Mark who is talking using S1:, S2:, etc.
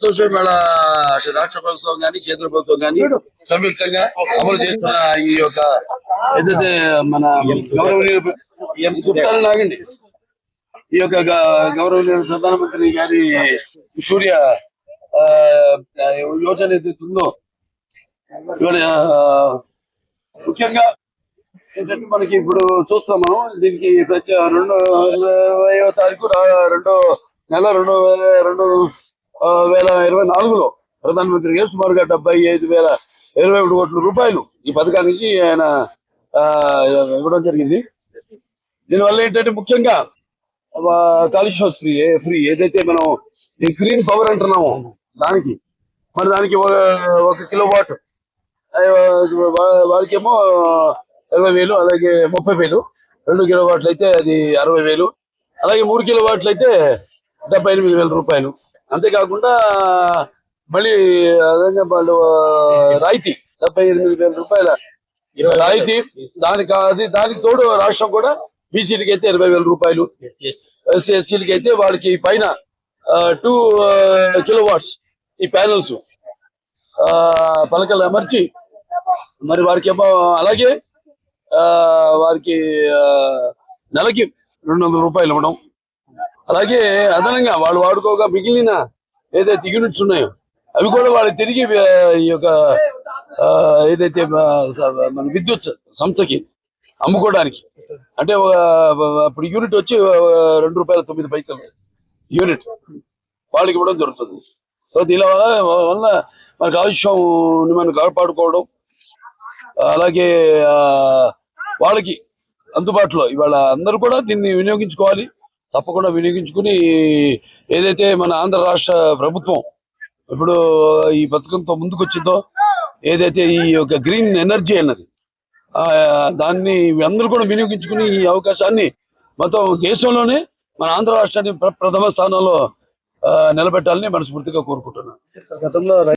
S1: Social అటు రాష్ట్ర ప్రభుత్వం కానీ కేంద్ర ప్రభుత్వం కానీ సంయుక్తంగా అమలు చేస్తున్న ఈ యొక్క ఏదైతే మన గౌరవనీయ చెప్తాను నాగండి ఈ యొక్క గౌరవనీయ ప్రధానమంత్రి గారి సూర్య ఆ, యోజన ఏదైతే ఉందో ఇవాళ ముఖ్యంగా ఏంటంటే మనకి ఇప్పుడు చూస్తాం మనం దీనికి ప్రతి రెండు ఇరవైవ తారీఖు రెండో నెల రెండు రెండు వేల ఇరవై నాలుగులో ప్రధానమంత్రి సుమారుగా డెబ్బై ఐదు వేల ఇరవై ఒకటి కోట్ల రూపాయలు ఈ పథకానికి ఆయన ఆ, ఇవ్వడం జరిగింది. దీనివల్ల ఏంటంటే ముఖ్యంగా కాలుష్యం ఫ్రీ ఫ్రీ ఏదైతే మనం ఈ గ్రీన్ పవర్ అంటున్నామో దానికి మరి దానికి ఒక కిలో వాట్ వాళ్ళకేమో ఇరవై వేలు అలాగే ముప్పై వేలు రెండు కిలో వాట్లు అయితే అది అరవై వేలు అలాగే మూడు కిలో వాట్లు అయితే డెబ్బై ఎనిమిది వేల రూపాయలు. అంతేకాకుండా మళ్ళీ అదే వాళ్ళు రాయితీ డెబ్బై ఎనిమిది వేల రూపాయల రాయితీ దానికి అది దానికి తోడు రాష్ట్రం కూడా బీసీలకి అయితే ఇరవై వేల రూపాయలు. ఎస్సీ ఎస్టీలకి అయితే వాళ్ళకి పైన టూ కిలో వాట్స్ ఈ ప్యానల్స్ పలకలు అమర్చి మరి వారికి ఏమో అలాగే ఆ, వారికి నెలకి రెండు వందల రూపాయలు ఇవ్వడం. అలాగే అదనంగా వాళ్ళు వాడుకోగా మిగిలిన ఏదైతే యూనిట్స్ ఉన్నాయో అవి కూడా వాళ్ళు తిరిగి ఈ యొక్క ఏదైతే మన విద్యుత్ సంస్థకి అమ్ముకోవడానికి. అంటే ఇప్పుడు అప్పుడు యూనిట్ వచ్చి రెండు రూపాయల తొమ్మిది పైసలు యూనిట్ వాళ్ళకి ఇవ్వడం జరుగుతుంది. సో దీని వల్ల వల్ల మన కాలుష్యం మనం కాపాడుకోవడం అలాగే ఆ, వాళ్ళకి అందుబాటులో ఇవాళ అందరూ కూడా దీన్ని వినియోగించుకోవాలి. తప్పకుండా వినియోగించుకుని ఏదైతే మన ఆంధ్ర రాష్ట్ర ప్రభుత్వం ఇప్పుడు ఈ పథకంతో ముందుకు వచ్చిందో ఏదైతే ఈ యొక్క గ్రీన్ ఎనర్జీ అన్నది ఆ, దాన్ని అందరూ కూడా వినియోగించుకుని ఈ అవకాశాన్ని మొత్తం దేశంలోనే మన ఆంధ్ర రాష్ట్రాన్ని ప్ర- ప్రథమ స్థానంలో ఆ, నిలబెట్టాలని మనస్ఫూర్తిగా కోరుకుంటున్నాను.
S2: గతంలో